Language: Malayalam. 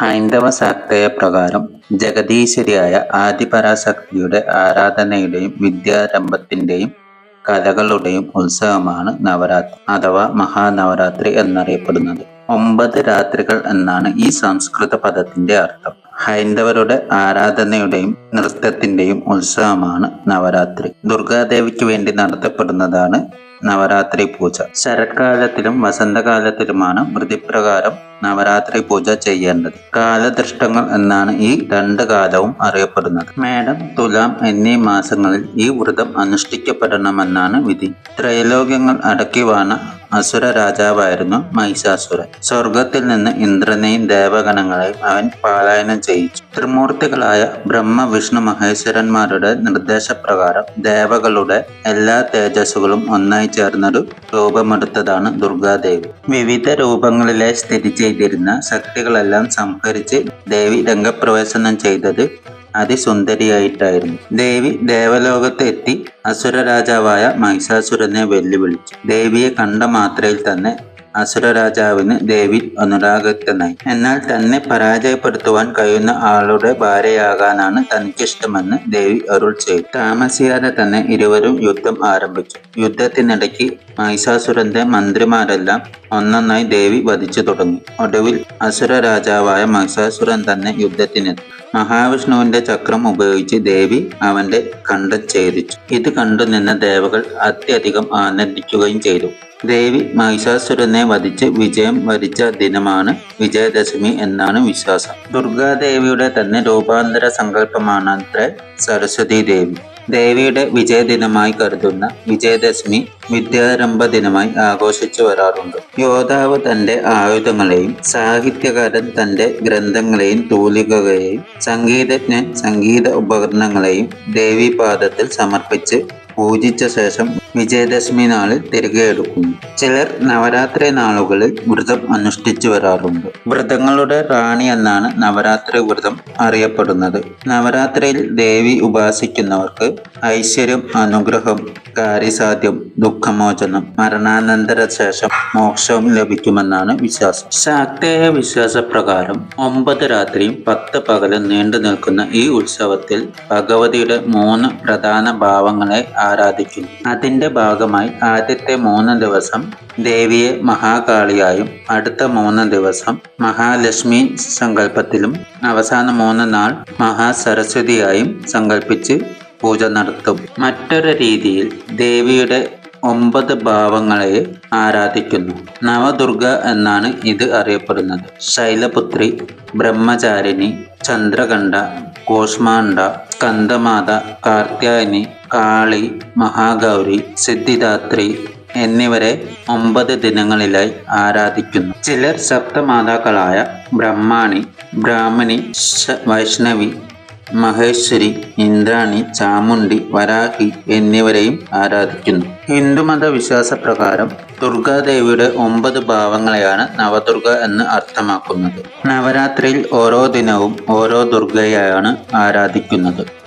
ഹൈന്ദവ ശാക്തേയ പ്രകാരം ജഗദീശ്വരിയായ ആദിപരാശക്തിയുടെ ആരാധനയുടെയും വിദ്യാരംഭത്തിന്റെയും കലകളുടെയും ഉത്സവമാണ് നവരാത്രി അഥവാ മഹാനവരാത്രി എന്നറിയപ്പെടുന്നത്. ഒമ്പത് രാത്രികൾ എന്നാണ് ഈ സംസ്കൃത പദത്തിന്റെ അർത്ഥം. ഹൈന്ദവരുടെ ആരാധനയുടെയും നൃത്തത്തിന്റെയും ഉത്സവമാണ് നവരാത്രി. ദുർഗാദേവിക്ക് വേണ്ടി നടത്തപ്പെടുന്നതാണ് നവരാത്രി പൂജ. ശരത്കാലത്തിലും വസന്തകാലത്തിലുമാണ് വൃതിപ്രകാരം നവരാത്രി പൂജ ചെയ്യേണ്ടത്. കാലദൃഷ്ടങ്ങൾ എന്നാണ് ഈ രണ്ട് കാലവും അറിയപ്പെടുന്നത്. മേടം തുലാം എന്നീ മാസങ്ങളിൽ ഈ വ്രതം അനുഷ്ഠിക്കപ്പെടണമെന്നാണ് വിധി. ത്രൈലോക്യങ്ങൾ അടക്കി വാണ അസുര രാജാവായിരുന്നു മഹിഷാസുരൻ. സ്വർഗത്തിൽ നിന്ന് ഇന്ദ്രനെയും ദേവഗണങ്ങളെയും അവൻ പാലായനം ചെയ്യിച്ചു. ത്രിമൂർത്തികളായ ബ്രഹ്മ വിഷ്ണു മഹേശ്വരന്മാരുടെ നിർദ്ദേശപ്രകാരം ദേവകളുടെ എല്ലാ തേജസ്സുകളും ഒന്നായി ചേർന്നൊരു രൂപമെടുത്തതാണ് ദുർഗാദേവി. വിവിധ രൂപങ്ങളിലെ സ്ഥിതി ചെയ്തിരുന്ന ശക്തികളെല്ലാം സംഹരിച്ച് ദേവി രംഗപ്രവേശനം ചെയ്തത് അതിസുന്ദരിയായിട്ടായിരുന്നു. ദേവി ദേവലോകത്ത് എത്തി അസുര രാജാവായ മഹിഷാസുരനെ വെല്ലുവിളിച്ചു. ദേവിയെ കണ്ട മാത്രയിൽ തന്നെ അസുര രാജാവിന് ദേവി അനുരാഗത്തനായി. എന്നാൽ തന്നെ പരാജയപ്പെടുത്തുവാൻ കഴിയുന്ന ആളുടെ ഭാര്യയാകാനാണ് തനിക്കിഷ്ടമെന്ന് ദേവി അരുൾ ചെയ്തു. താമസിയാതെ തന്നെ ഇരുവരും യുദ്ധം ആരംഭിച്ചു. യുദ്ധത്തിനിടയ്ക്ക് മഹിഷാസുരന്റെ മന്ത്രിമാരെല്ലാം ഒന്നൊന്നായി ദേവി വധിച്ചു തുടങ്ങി. ഒടുവിൽ അസുര രാജാവായ മഹിഷാസുരൻ തന്നെ യുദ്ധത്തിനെത്തി. മഹാവിഷ്ണുവിന്റെ ചക്രം ഉപയോഗിച്ച് ദേവി അവന്റെ കണ്ഠം ഛേദിച്ചു. ഇത് കണ്ടു നിന്ന ദേവകൾ അത്യധികം ആനന്ദിക്കുകയും ചെയ്തു. ദേവി മഹിഷാസുരനെ വധിച്ച് വിജയം വരിച്ച ദിനമാണ് വിജയദശമി എന്നാണ് വിശ്വാസം. ദുർഗാദേവിയുടെ തന്നെ രൂപാന്തര സങ്കല്പമാണത്രേ സരസ്വതി ദേവി ദേവിയുടെ വിജയദിനമായി കരുതുന്ന വിജയദശമി വിദ്യാരംഭ ദിനമായി ആഘോഷിച്ചു വരാറുണ്ട്. യോദ്ധാവ് തന്റെ ആയുധങ്ങളെയും സാഹിത്യകാരൻ തന്റെ ഗ്രന്ഥങ്ങളെയും തൂലികകളെയും സംഗീതജ്ഞൻ സംഗീത ഉപകരണങ്ങളെയും ദേവീപാദത്തിൽ സമർപ്പിച്ച് പൂജിച്ച ശേഷം വിജയദശമി നാളിൽ തിരികെ എടുക്കുന്നു ചിലർ നവരാത്രി നാളുകളിൽ വ്രതം അനുഷ്ഠിച്ചു വരാറുണ്ട്. വ്രതങ്ങളുടെ റാണി എന്നാണ് നവരാത്രി വ്രതം അറിയപ്പെടുന്നത്. നവരാത്രിയിൽ ദേവി ഉപാസിക്കുന്നവർക്ക് ഐശ്വര്യം അനുഗ്രഹം കാര്യസാധ്യം ദുഃഖമോചനം മരണാനന്തര ശേഷം മോക്ഷവും ലഭിക്കുമെന്നാണ് വിശ്വാസം. ശാക്തേയ വിശ്വാസപ്രകാരം ഒമ്പത് രാത്രിയും പത്ത് പകലും നീണ്ടു നിൽക്കുന്ന ഈ ഉത്സവത്തിൽ ഭഗവതിയുടെ മൂന്ന് പ്രധാന ഭാവങ്ങളെ ആരാധിക്കുന്നു. അതിന്റെ ഭാഗമായി ആദ്യത്തെ മൂന്ന് ദിവസം ദേവിയെ മഹാകാളിയായും അടുത്ത മൂന്ന് ദിവസം മഹാലക്ഷ്മി സങ്കല്പത്തിലും അവസാന മൂന്ന് നാൾ മഹാസരസ്വതിയായും സങ്കല്പിച്ച് പൂജ നടത്തും. മറ്റൊരു രീതിയിൽ ദേവിയുടെ ഒമ്പത് ഭാവങ്ങളെ ആരാധിക്കുന്നു. നവദുർഗ എന്നാണ് ഇത് അറിയപ്പെടുന്നത്. ശൈലപുത്രി ബ്രഹ്മചാരിണി ചന്ദ്രകണ്ഠ കോഷ്മാണ്ഡ സ്കന്ദമാത കാർത്യായനി കാളി മഹാഗൗരി സിദ്ധിദാത്രി എന്നിവരെ ഒമ്പത് ദിനങ്ങളിലായി ആരാധിക്കുന്നു. ചിലർ സപ്തമാതാക്കളായ ബ്രഹ്മാണി ബ്രാഹ്മണി വൈഷ്ണവി മഹേശ്വരി ഇന്ദ്രാണി ചാമുണ്ടി വരാഹി എന്നിവരെയും ആരാധിക്കുന്നു. ഹിന്ദുമത വിശ്വാസപ്രകാരം ദുർഗാദേവിയുടെ ഒമ്പത് ഭാവങ്ങളെയാണ് നവദുർഗ എന്ന് അർത്ഥമാക്കുന്നത്. നവരാത്രിയിൽ ഓരോ ദിനവും ഓരോ ദുർഗയെയാണ് ആരാധിക്കുന്നത്.